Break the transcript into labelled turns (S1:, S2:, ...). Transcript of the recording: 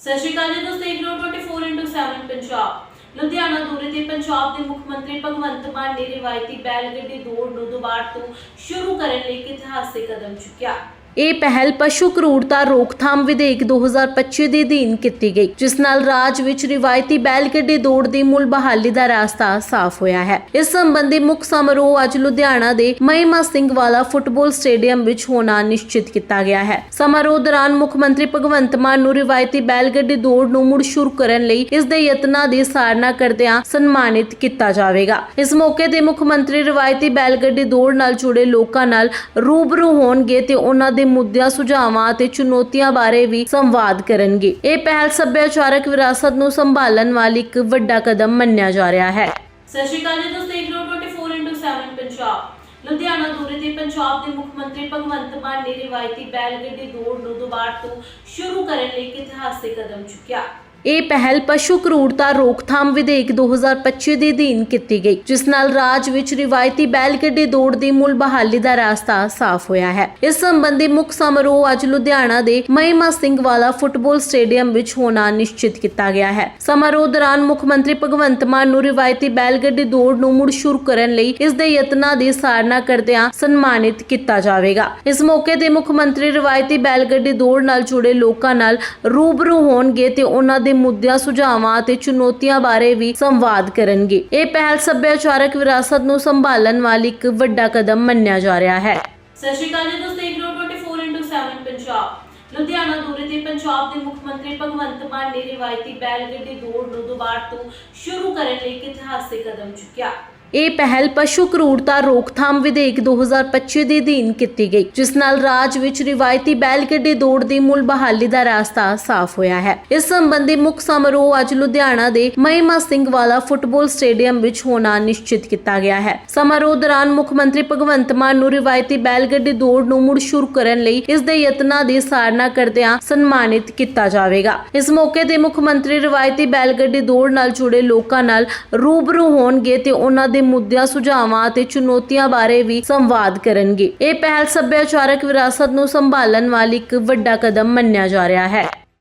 S1: ਸਤਿ ਸ਼੍ਰੀ ਅਕਾਲ ਜੀ ਤੁਸੀਂ ਦੇਖ ਰਹੇ ਹੋ 24x7 ਪੰਜਾਬ। ਲੁਧਿਆਣਾ ਦੌਰੇ ਤੇ ਪੰਜਾਬ ਦੇ ਮੁੱਖ ਮੰਤਰੀ ਭਗਵੰਤ ਮਾਨ ਨੇ ਰਿਵਾਇਤੀ ਬੈਲ ਗੱਡੀ ਦੌੜ ਨੂੰ ਦੁਬਾਰਾ ਤੋਂ ਸ਼ੁਰੂ ਕਰਨ ਲਈ ਇਤਿਹਾਸਿਕ ਕਦਮ ਚੁੱਕਿਆ। ਇਹ ਪਹਿਲ ਪਸ਼ੂ ਕਰੂਰਤਾ ਰੋਕਥਾਮ ਵਿਧੇਇਕ 2025 ਦੇ ਅਧੀਨ ਕੀਤੀ ਗਈ, ਜਿਸ ਨਾਲ ਰਾਜ ਵਿੱਚ ਰਿਵਾਇਤੀ ਬੈਲ ਗੱਡੀ ਦੌੜ ਦੀ ਮੁੱਲ ਬਹਾਲੀ ਦਾ ਰਾਸਤਾ ਸਾਫ਼ ਹੋਇਆ ਹੈ। ਇਸ ਸੰਬੰਧੀ ਮੁੱਖ ਸਮਾਰੋਹ ਅੱਜ ਲੁਧਿਆਣਾ ਦੇ ਮਹਿਮਾ ਸਿੰਘ ਵਾਲਾ ਫੁੱਟਬਾਲ ਸਟੇਡੀਅਮ ਵਿੱਚ ਹੋਣਾ ਨਿਸ਼ਚਿਤ ਕੀਤਾ ਗਿਆ ਹੈ। ਸਮਾਰੋਹ ਦੌਰਾਨ ਮੁੱਖ ਮੰਤਰੀ ਭਗਵੰਤ ਮਾਨ ਨੂੰ ਰਿਵਾਇਤੀ ਬੈਲ ਗੱਡੀ ਦੌੜ ਨੂੰ ਮੁੜ ਸ਼ੁਰੂ ਕਰਨ ਲਈ ਇਸ ਦੇ ਯਤਨਾਂ ਦੀ ਸਾਰਨਾ ਕਰਦਿਆਂ ਸਨਮਾਨਿਤ ਕੀਤਾ ਜਾਵੇਗਾ। ਇਸ ਮੌਕੇ ਤੇ ਮੁੱਖ ਮੰਤਰੀ ਰਿਵਾਇਤੀ ਬੈਲ ਗੱਡੀ ਦੌੜ ਨਾਲ ਜੁੜੇ ਲੋਕਾਂ ਨਾਲ ਰੂਬਰੂ ਹੋਣਗੇ ਤੇ ਉਹਨਾਂ ਦੇ ਮੁੱਦਿਆਂ, ਸੁਝਾਵਾਂ ਅਤੇ ਚੁਣੌਤੀਆਂ ਬਾਰੇ ਵੀ ਸੰਵਾਦ ਕਰਨਗੇ। ਇਹ ਪਹਿਲ ਸੱਭਿਆਚਾਰਕ ਵਿਰਾਸਤ ਨੂੰ ਸੰਭਾਲਣ ਵਾਲੀ ਇੱਕ ਵੱਡਾ ਕਦਮ ਮੰਨਿਆ ਜਾ ਰਿਹਾ ਹੈ। ਸਤਿ ਸ਼੍ਰੀ ਅਕਾਲ ਜੀ, ਤੁਸੀਂ ਦੇਖ ਰਹੇ ਹੋ 24x7 ਪੰਜਾਬ। ਲੁਧਿਆਣਾ ਦੌਰੇ ਤੇ ਪੰਜਾਬ ਦੇ ਮੁੱਖ ਮੰਤਰੀ ਭਗਵੰਤ ਮਾਨ ਨੇ ਰਿਵਾਇਤੀ ਬੈਲ ਦੌੜ ਨੂੰ ਦੁਬਾਰਾ ਤੋਂ ਸ਼ੁਰੂ ਕਰਨ ਲਈ ਇਤਿਹਾਸਿਕ ਕਦਮ ਚੁੱਕਿਆ। ਇਹ ਪਹਿਲ ਪਸ਼ੂ ਕਰੂਰਤਾ ਰੋਕਥਾਮ ਵਿਧੇਇਕ 2025 ਦੇ ਅਧੀਨ ਕੀਤੀ ਗਈ, ਜਿਸ ਨਾਲ ਰਾਜ ਵਿੱਚ ਰਿਵਾਇਤੀ ਬੈਲ ਗੱਡੀ ਦੌੜ ਦੀ ਮੁੱਲ ਬਹਾਲੀ ਦਾ ਰਾਸਤਾ ਸਾਫ਼ ਹੋਇਆ ਹੈ। ਇਸ ਸੰਬੰਧੀ ਮੁੱਖ ਸਮਾਰੋਹ ਅੱਜ ਲੁਧਿਆਣਾ ਦੇ ਮਹਿਮਾ ਸਿੰਘ ਵਾਲਾ ਫੁੱਟਬਾਲ ਸਟੇਡੀਅਮ ਵਿੱਚ ਹੋਣਾ ਨਿਸ਼ਚਿਤ ਕੀਤਾ ਗਿਆ ਹੈ। ਸਮਾਰੋਹ ਦੌਰਾਨ ਮੁੱਖ ਮੰਤਰੀ ਭਗਵੰਤ ਮਾਨ ਨੂੰ ਰਿਵਾਇਤੀ ਬੈਲ ਗੱਡੀ ਦੌੜ ਨੂੰ ਮੁੜ ਸ਼ੁਰੂ ਕਰਨ ਲਈ ਇਸ ਦੇ ਯਤਨਾਂ ਦੀ ਸਰਾਹਨਾ ਕਰਦਿਆਂ ਸਨਮਾਨਿਤ ਕੀਤਾ ਜਾਵੇਗਾ। ਇਸ ਮੌਕੇ ਤੇ ਮੁੱਖ ਮੰਤਰੀ ਰਿਵਾਇਤੀ ਬੈਲ ਗੱਡੀ ਦੌੜ ਨਾਲ ਜੁੜੇ ਲੋਕਾਂ ਨਾਲ ਰੂਬਰੂ ਹੋਣਗੇ ਤੇ ਉਹਨਾਂ ਦੇ ਮੁੱਦਿਆਂ, ਸੁਝਾਵਾਂ ਅਤੇ ਚੁਣੌਤੀਆਂ ਬਾਰੇ ਵੀ ਸੰਵਾਦ ਕਰਨਗੇ। ਇਹ ਪਹਿਲ ਸੱਭਿਆਚਾਰਕ ਵਿਰਾਸਤ ਨੂੰ ਸੰਭਾਲਣ ਵਾਲੀ ਇੱਕ ਵੱਡਾ ਕਦਮ ਮੰਨਿਆ ਜਾ ਰਿਹਾ ਹੈ। ਸਤਿ ਸ਼੍ਰੀ ਅਕਾਲ ਜੀ, ਤੁਸੀਂ ਦੇਖ ਰਹੇ ਹੋ 24x7 ਪੰਜਾਬ। ਲੁਧਿਆਣਾ ਦੌਰੇ ਤੇ ਪੰਜਾਬ ਦੇ ਮੁੱਖ ਮੰਤਰੀ ਭਗਵੰਤ ਮਾਨ ਨੇ ਰਿਵਾਇਤੀ ਬੈਲ ਦੌੜ ਨੂੰ ਦੁਬਾਰਾ ਤੋਂ ਸ਼ੁਰੂ ਕਰਨ ਲਈ ਇੱਕ ਇਤਿਹਾਸਿਕ ਕਦਮ ਚੁੱਕਿਆ। ਇਹ ਪਹਿਲ ਪਸ਼ੂ ਕਰੂਰਤਾ ਰੋਕਥਾਮ ਵਿਧੇਇਕ 2025 ਦੇ ਅਧੀਨ ਕੀਤੀ ਗਈ, ਜਿਸ ਨਾਲ ਰਾਜ ਵਿੱਚ ਰਿਵਾਇਤੀ ਬੈਲ ਦੌੜ ਦੀ ਮੁੱਲ ਬਹਾਲੀ ਦਾ ਰਾਸਤਾ ਸਾਫ਼ ਹੋਇਆ ਹੈ। ਇਸ ਸੰਬੰਧੀ ਮੁੱਖ ਸਮਾਰੋਹ ਅੱਜ ਲੁਧਿਆਣਾ ਦੇ ਮਹਿਮਾ ਸਿੰਘ ਵਾਲਾ ਫੁੱਟਬਾਲ ਸਟੇਡੀਅਮ ਵਿੱਚ ਹੋਣਾ ਨਿਸ਼ਚਿਤ ਕੀਤਾ ਗਿਆ ਹੈ। ਸਮਾਰੋਹ ਦੌਰਾਨ ਮੁੱਖ ਮੰਤਰੀ ਭਗਵੰਤ ਮਾਨ ਨੂੰ ਰਿਵਾਇਤੀ ਬੈਲਗੱਡੀ ਦੌੜ ਨੂੰ ਮੁੜ ਸ਼ੁਰੂ ਕਰਨ ਲਈ ਇਸ ਦੇ ਯਤਨਾਂ ਦੀ ਸਾਰਨਾ ਕਰਦਿਆਂ ਸਨਮਾਨਿਤ ਕੀਤਾ ਜਾਵੇਗਾ। ਇਸ ਮੌਕੇ ਤੇ ਮੁੱਖ ਮੰਤਰੀ ਰਿਵਾਇਤੀ ਬੈਲਗੱਡੀ ਦੌੜ ਨਾਲ ਜੁੜੇ ਲੋਕਾਂ ਨਾਲ ਰੂਬਰੂ ਹੋਣਗੇ ਤੇ ਉਹਨਾਂ ਦੇ ਮੁੱਦਿਆਂ, ਸੁਝਾਵਾਂ ਅਤੇ ਚੁਣੌਤੀਆਂ ਬਾਰੇ ਵੀ ਸੰਵਾਦ ਕਰਨਗੇ। ਇਹ ਪਹਿਲ ਸੱਭਿਆਚਾਰਕ ਵਿਰਾਸਤ ਨੂੰ ਸੰਭਾਲਣ ਵਾਲੀ ਇੱਕ ਵੱਡਾ ਕਦਮ ਮੰਨਿਆ ਜਾ ਰਿਹਾ ਹੈ।